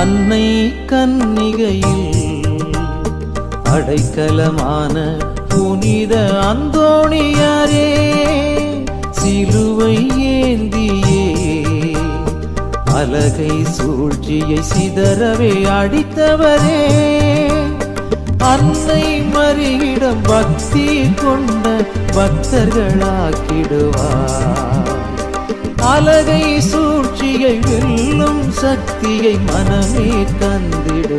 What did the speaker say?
அன்னை கன்னிகையில் அடைக்கலமான புனித அந்தோணியாரே சிலுவை ஏந்தியே அலகை சூழ்ச்சியை சிதறவே அடித்தவரே. அன்னை மறியிடம் பக்தி கொண்ட பக்தர்களாக்கிடுவார். அலகை சூழ்ச்சியை வெல்லும் சக்தியை மனமே தந்திட.